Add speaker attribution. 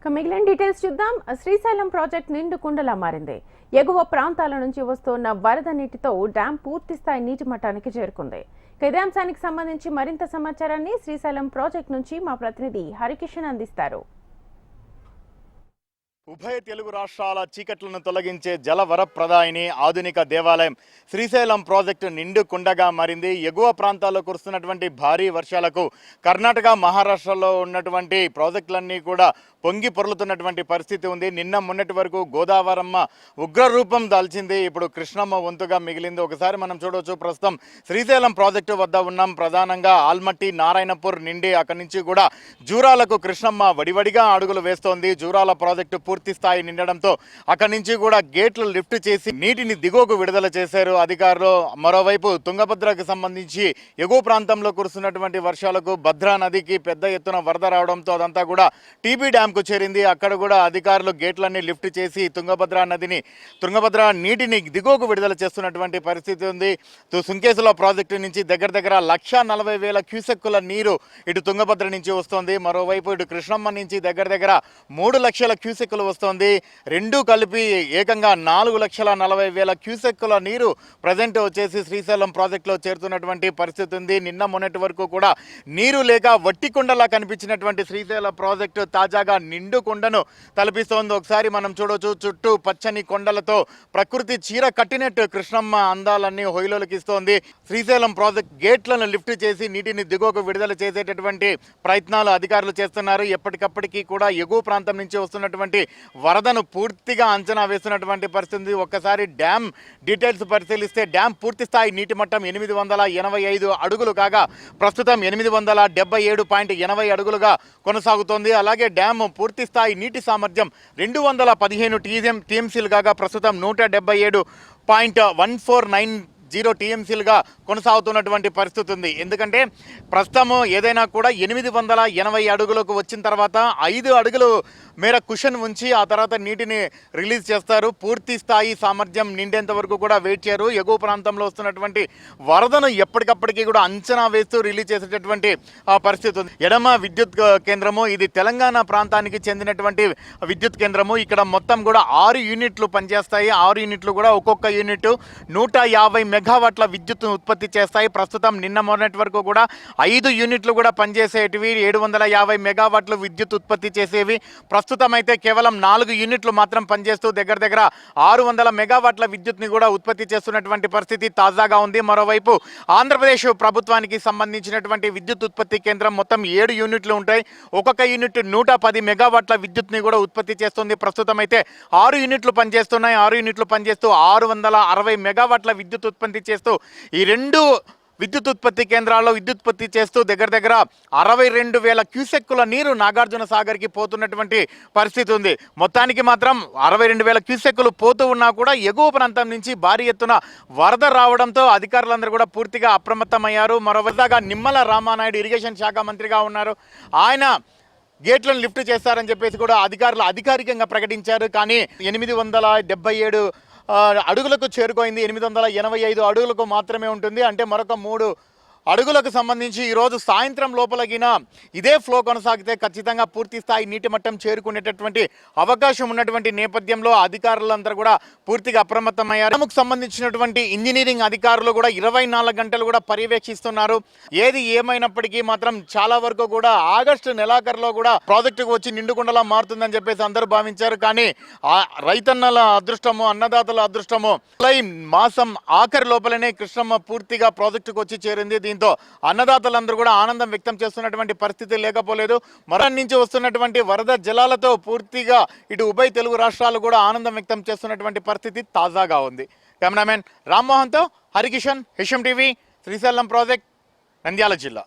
Speaker 1: ఇక మిగిలిన డీటెయిల్స్ చూద్దాం. శ్రీశైలం ప్రాజెక్ట్ నిండు కుండలా మారింది. ఎగువ ప్రాంతాల నుంచి వస్తున్న వరద నీటితో డ్యాం పూర్తి స్థాయి నీటి మట్టానికి చేరుకుంది. ఇక ఇదే అంశానికి సంబంధించి మరింత సమాచారాన్ని శ్రీశైలం ప్రాజెక్ట్ నుంచి మా ప్రతినిధి హరికిషన్ అందిస్తారు.
Speaker 2: ఉభయ తెలుగు రాష్ట్రాల చీకట్లను తొలగించే జలవరప్రదాయిని ఆధునిక దేవాలయం శ్రీశైలం ప్రాజెక్టు నిండు కుండగా మారింది. ఎగువ ప్రాంతాల్లో కురుస్తున్నటువంటి భారీ వర్షాలకు కర్ణాటక మహారాష్ట్రలో ఉన్నటువంటి ప్రాజెక్టులన్నీ కూడా పొంగి పొర్లుతున్నటువంటి పరిస్థితి ఉంది. నిన్న మొన్నటి వరకు గోదావరమ్మ ఉగ్ర రూపం దాల్చింది. ఇప్పుడు కృష్ణమ్మ వంతుగా మిగిలింది. ఒకసారి మనం చూడవచ్చు ప్రస్తుతం శ్రీశైలం ప్రాజెక్టు వద్ద ఉన్నాం. ప్రధానంగా ఆల్మట్టి నారాయణపూర్ నిండి అక్కడి నుంచి కూడా జూరాలకు కృష్ణమ్మ వడివడిగా అడుగులు వేస్తోంది. జూరాల ప్రాజెక్టు పూర్తి స్థాయి నిండడంతో అక్కడి నుంచి కూడా గేట్లు లిఫ్ట్ చేసి నీటిని దిగువకు విడుదల చేశారు అధికారులు. మరోవైపు తుంగభద్రకు సంబంధించి ఎగువ ప్రాంతంలో కురుస్తున్నటువంటి వర్షాలకు భద్రా నదికి పెద్ద ఎత్తున వరద రావడంతో అదంతా కూడా టీబీ డ్యాంకు చేరింది. అక్కడ కూడా అధికారులు గేట్లన్నీ లిఫ్ట్ చేసి తుంగభద్ర నదిని తుంగభద్ర నీటిని దిగువకు విడుదల చేస్తున్నటువంటి పరిస్థితి ఉంది. తు- సుంకేసుల ప్రాజెక్టు నుంచి దగ్గర దగ్గర లక్ష నలభై వేల క్యూసెక్కుల నీరు ఇటు తుంగభద్ర నుంచి వస్తుంది. మరోవైపు ఇటు కృష్ణమ్మ నుంచి దగ్గర దగ్గర మూడు లక్షల క్యూసెక్కులు వస్తోంది. రెండు కలిపి ఏకంగా నాలుగు లక్షల నలభై వేల క్యూసెక్కుల నీరు ప్రజెంట్ వచ్చేసి శ్రీశైలం ప్రాజెక్టులో చేరుతున్నటువంటి పరిస్థితి ఉంది. నిన్న మొన్నటి వరకు కూడా నీరు లేక వట్టి కొండలా కనిపించినటువంటి శ్రీశైలం ప్రాజెక్టు తాజాగా నిండు కొండను తలపిస్తోంది. ఒకసారి మనం చూడొచ్చు చుట్టూ పచ్చని కొండలతో ప్రకృతి చీర కట్టినట్టు కృష్ణమ్మ అందాలన్నీ హొయిలోకిస్తోంది శ్రీశైలం ప్రాజెక్ట్ గేట్లను లిఫ్ట్ చేసి నీటిని దిగువకు విడుదల చేసేటటువంటి ప్రయత్నాలు అధికారులు చేస్తున్నారు. ఎప్పటికప్పటికీ కూడా ఎగువ ప్రాంతం నుంచి వస్తున్నటువంటి వరదను పూర్తిగా అంచనా వేస్తున్నటువంటి పరిస్థితి. ఒక్కసారి డ్యామ్ డీటెయిల్స్ పరిశీలిస్తే డ్యామ్ పూర్తి స్థాయి నీటి మట్టం ఎనిమిది వందల ఎనభై ఐదు అడుగులు కాగా ప్రస్తుతం ఎనిమిది వందల డెబ్బై ఏడు పాయింట్ ఎనభై అడుగులుగా కొనసాగుతోంది. అలాగే డ్యామ్ పూర్తి స్థాయి నీటి సామర్థ్యం రెండు వందల పదిహేను టీఎం టీఎంసీలు కాగా ప్రస్తుతం నూట డెబ్బై ఏడు point one four nine zero టీఎంసీలుగా కొనసాగుతున్నటువంటి పరిస్థితి ఉంది. ఎందుకంటే ప్రస్తుతము ఏదైనా కూడా ఎనిమిది వందల ఎనభై అడుగులకు వచ్చిన తర్వాత ఐదు అడుగులు మేర కుషన్ ఉంచి ఆ తర్వాత నీటిని రిలీజ్ చేస్తారు. పూర్తి స్థాయి సామర్థ్యం నిండేంత వరకు కూడా వెయిట్ చేయరు. ఎగువ ప్రాంతంలో వస్తున్నటువంటి వరదను ఎప్పటికప్పటికీ కూడా అంచనా వేస్తూ రిలీజ్ చేసేటటువంటి పరిస్థితి ఉంది. ఎడమ విద్యుత్ కేంద్రము ఇది తెలంగాణ ప్రాంతానికి చెందినటువంటి విద్యుత్ కేంద్రము. ఇక్కడ మొత్తం కూడా ఆరు యూనిట్లు పనిచేస్తాయి. ఆరు యూనిట్లు కూడా ఒక్కొక్క యూనిట్ నూట యాభై మెగావాట్ల విద్యుత్తును ఉత్పత్తి చేస్తాయి. ప్రస్తుతం నిన్న మొన్నటి వరకు కూడా ఐదు యూనిట్లు కూడా పనిచేసేటివి. ఏడు వందల యాభై మెగావాట్లు విద్యుత్ ఉత్పత్తి చేసేవి. ప్రస్తుతం అయితే కేవలం నాలుగు యూనిట్లు మాత్రం పనిచేస్తూ దగ్గర దగ్గర ఆరు వందల మెగావాట్ల విద్యుత్ని కూడా ఉత్పత్తి చేస్తున్నటువంటి పరిస్థితి తాజాగా ఉంది. మరోవైపు ఆంధ్రప్రదేశ్ ప్రభుత్వానికి సంబంధించినటువంటి విద్యుత్ ఉత్పత్తి కేంద్రం మొత్తం ఏడు యూనిట్లు ఉంటాయి. ఒక్కొక్క యూనిట్ నూట పది మెగావాట్ల విద్యుత్ని కూడా ఉత్పత్తి చేస్తుంది. ప్రస్తుతం అయితే ఆరు యూనిట్లు పనిచేస్తున్నాయి. ఆరు యూనిట్లు పనిచేస్తూ ఆరు వందల అరవై మెగావాట్ల విద్యుత్ ఉత్పత్తి చేస్తూ ఈ రెండు విద్యుత్ ఉత్పత్తి కేంద్రాల్లో విద్యుత్ ఉత్పత్తి చేస్తూ దగ్గర దగ్గర అరవై రెండు వేల క్యూసెక్కుల నీరు నాగార్జున సాగర్కి పోతున్నటువంటి పరిస్థితి ఉంది. మొత్తానికి మాత్రం అరవై రెండు వేల క్యూసెక్కులు పోతూ ఉన్నా కూడా ఎగువ ప్రాంతం నుంచి భారీ ఎత్తున వరద రావడంతో అధికారులందరూ కూడా పూర్తిగా అప్రమత్తమయ్యారు. మరోవైపుగా నిమ్మల రామానాయుడు ఇరిగేషన్ శాఖ మంత్రిగా ఉన్నారు. ఆయన గేట్లను లిఫ్ట్ చేస్తారని చెప్పేసి కూడా అధికారులు అధికారికంగా ప్రకటించారు. కానీ ఎనిమిది వందల డెబ్బై ఏడు అడుగులకు చేరుకోయింది. ఎనిమిది వందల ఎనభై ఐదు అడుగులకు మాత్రమే ఉంటుంది. అంటే మరొక మూడు అడుగులకు సంబంధించి ఈరోజు సాయంత్రం లోపలగిన ఇదే ఫ్లో కొనసాగితే ఖచ్చితంగా పూర్తి స్థాయి నీటి మట్టం చేరుకునేటటువంటి అవకాశం ఉన్నటువంటి నేపథ్యంలో అధికారులందరూ కూడా పూర్తిగా అప్రమత్తమయ్యారు. డ్యాముకు సంబంధించినటువంటి ఇంజనీరింగ్ అధికారులు కూడా ఇరవై నాలుగు గంటలు కూడా పర్యవేక్షిస్తున్నారు. ఏది ఏమైనప్పటికీ మాత్రం చాలా వరకు కూడా ఆగస్టు నెలాఖరులో కూడా ప్రాజెక్టుకు వచ్చి నిండుకుండలా మారుతుందని చెప్పేసి అందరూ భావించారు. కానీ ఆ రైతన్నల అదృష్టము అన్నదాతల అదృష్టము జులై మాసం ఆఖరి లోపలనే కృష్ణమ్మ పూర్తిగా ప్రాజెక్టుకు వచ్చి చేరింది. దీంతో అన్నదాతలందరూ కూడా ఆనందం వ్యక్తం చేస్తున్నటువంటి పరిస్థితి లేకపోలేదు. మరణం నుంచి వస్తున్నటువంటి వరద జలాలతో పూర్తిగా ఇటు ఉభయ తెలుగు రాష్ట్రాలు కూడా ఆనందం వ్యక్తం చేస్తున్నటువంటి పరిస్థితి తాజాగా ఉంది. కెమెరామెన్ రామ్మోహన్తో Harikishan HM TV Srisailam project Nandyal జిల్లా.